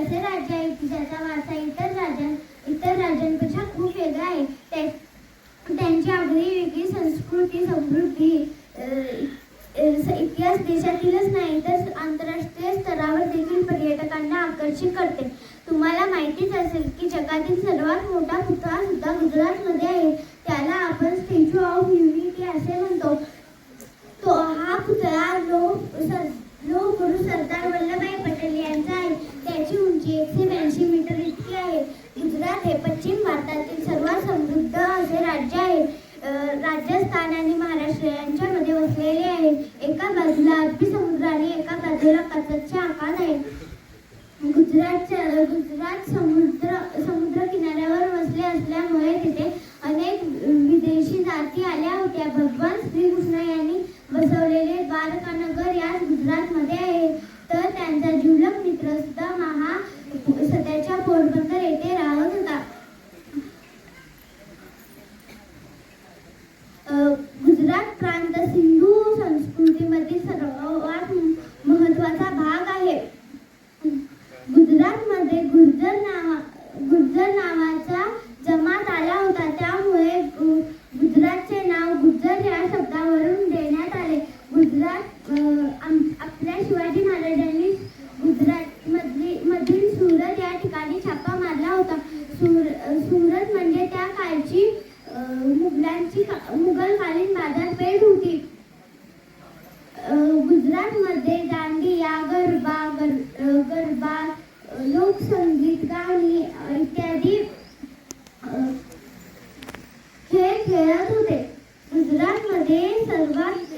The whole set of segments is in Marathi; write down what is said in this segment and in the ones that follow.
गुजरात राज्य आहे. की ज्याचा वारसा इतर राज्यां इतर राज्यांपेक्षा खूप वेगळा आहे. ते त्यांची आगळी वेगळी संस्कृती समृद्धी इतिहास देशातीलच नाही तर आंतरराष्ट्रीय स्तरावर देखील पर्यटकांना आकर्षित करते. तुम्हाला माहितीच असेल की जगातील सर्वात मोठा पुतळा सुद्धा गुजरातमध्ये आहे. त्याला आपण स्टॅच्यू ऑफ युनिटी असे म्हणतो. तो हा पुतळा लोक सर लोक गुरु सरदार एकशे ब्याऐंशी मीटर इतकी आहे. गुजरात हे पश्चिम भारतातील सर्वात समृद्ध असे राज्य आहे. राजस्थान आणि महाराष्ट्र यांच्यामध्ये वसलेले आहे. एका बाजूला अरबी समुद्र आणि एका बाजूला कच्छ आकार आहे. गुजरातच्या गुजरात समुद्र समुद्र किनाऱ्यावर वसले असल्यामुळे तिथे अनेक विदेशी जाती आल्या होत्या. भगवान श्रीकृष्ण यांनी बसवलेले द्वारकानगर याच गुजरातमध्ये आहे. तर त्यांचा जिवलग मित्र सुद्धा महा सध्याच्या पोरबंदर येथे राहत होता. गुजरात प्रांत सिंधू संस्कृतीमध्ये सर्वात महत्त्वाचा भाग आहे. गुजरातमध्ये गुर्जर नावा गुर्जर नावाचा जमात आला होता. त्यामुळे गुजरातचे नाव गुर्जर या शब्दावरून देण्यात आले. गुजरात आपल्या शिवाजी महाराजांनी गुजरात मधली मधील सुरत या ठिकाणी छापा मारला होता सुर सुरत म्हणजे त्या काळची मुघलांची मुघलकालीन बाजारपेठ होती. गुजरातमध्ये दांडिया गरबा गर गरबा लोकसंगीत गाणी इत्यादी खेळ खेळत होते. गुजरातमध्ये सर्वात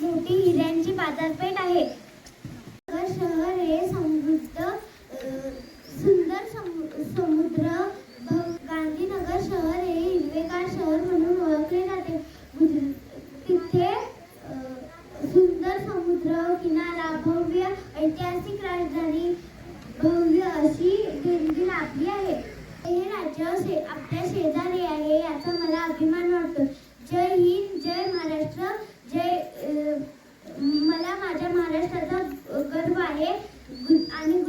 मोठी हिऱ्यांची बाजारपेठ आहे. ऐतिहासिक राजधानी भव्य अशी देणगी लाभली आहे. हे राज्य शे आपल्या शेजारी आहे याचा मला अभिमान वाटतो. जय हिंद जय महाराष्ट्र जय मला माझ्या महाराष्ट्राचा गर्व आहे. आणि